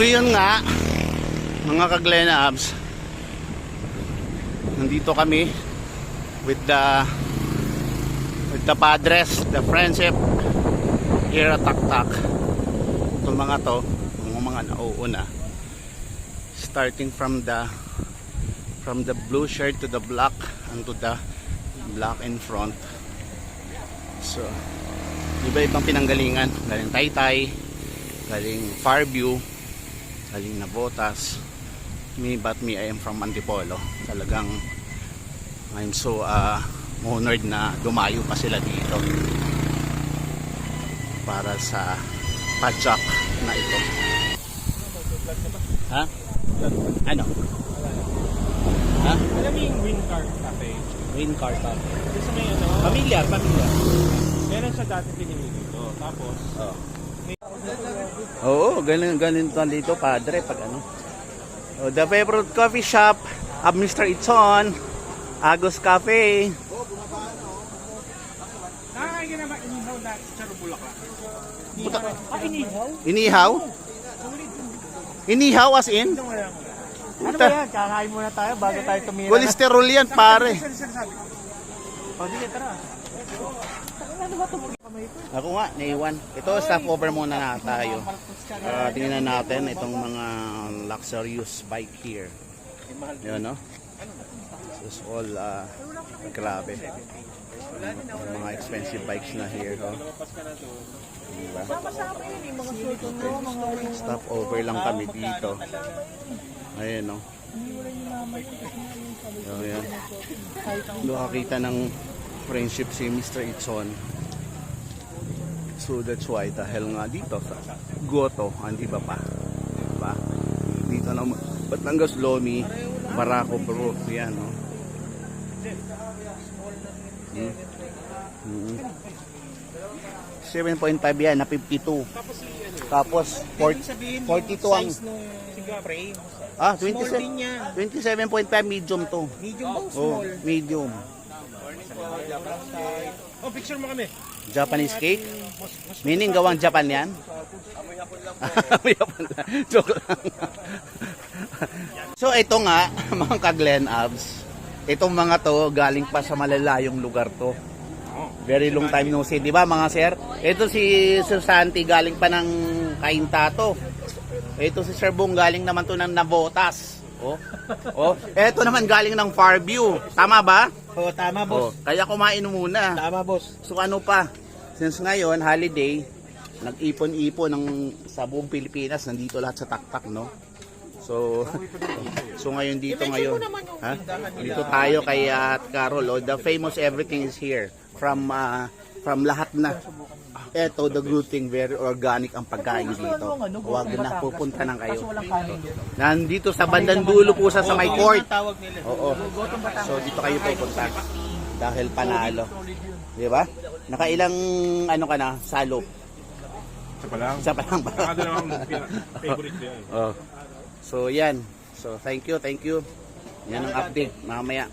So yun nga, mga ka-Glen Abs, nandito kami with the with the padres, the friendship here at Taktak. Itong mga to, yung mga nauuna, starting from the from the blue shirt to the black and to the black in front. So, iba-ibang pinanggalingan. Galing Taytay, galing Farview, galing Nabotas. Me, but me, I am from Antipolo. Talagang, I'm so uh, honored na dumayo pa sila dito para sa padjak na ito. Ha? Ano? Ha? Alam mo yung Wind Car Cafe? Green car pa. Kasi may ano, meron siya dati pinili dito. Tapos, Oo. Oo, ganun, ganun to dito, padre, pag ano. Oh, the favorite coffee shop of Mr. Itzon, Agos Cafe. nakakain ka naman inihaw na charubulak lang. Ah, inihaw? Inihaw? Inihaw as in? Ano ba yan? Kakain muna tayo bago tayo tumira. Cholesterol yan, pare. O, sige, tara. Ako nga, naiwan. Ito, stop over muna na tayo. Uh, tingnan natin itong mga luxurious bike here. Yun, no? This is all, uh, grabe. Yung mga expensive bikes na here, no? Diba? Stop over lang kami dito. Ayun, no? So, yan. Nakakita ng friendship si Mr. Itson. So that's why dahil nga dito sa Goto, hindi ba pa? Diba? Dito na Batangas Lomi, Barako Bro, yan no. Hmm. Hmm. 7.5 yan na 52. Tapos 40, 42 ang ah Small din 27 yan. 27.5 medium to. Medium o Oh, small? medium. Oh, picture mo kami. Japanese cake? Meaning gawang Japan yan? Amoy Hapon lang. Joke lang. so ito nga, mga ka-Glen Abs, itong mga to galing pa sa malalayong lugar to. Very long time no see, di ba mga sir? Ito si Sir Santi galing pa ng Kaintato. Ito si Sir Bong galing naman to ng Nabotas. Oh. Oh, ito naman galing ng Farview. Tama ba? Oo, tama, Oh, kaya kumain muna. Tama, boss. So ano pa? Since ngayon, holiday, nag-ipon-ipon ng sa buong Pilipinas, nandito lahat sa taktak, no? So, so ngayon dito ngayon. Ha? Dito tayo kay uh, Carol, oh, the famous everything is here from uh, from lahat na. Eto, the thing, very organic ang pagkain dito. Huwag na, pupunta na kayo. Nandito sa bandang dulo po sa, sa may court. Oo. So dito kayo pupunta dahil panalo. 'Di ba? Nakailang ano ka na salop. Isa pa lang. Isa pa lang ba? Favorite oh. So yan. So thank you, thank you. Yan ang update mamaya.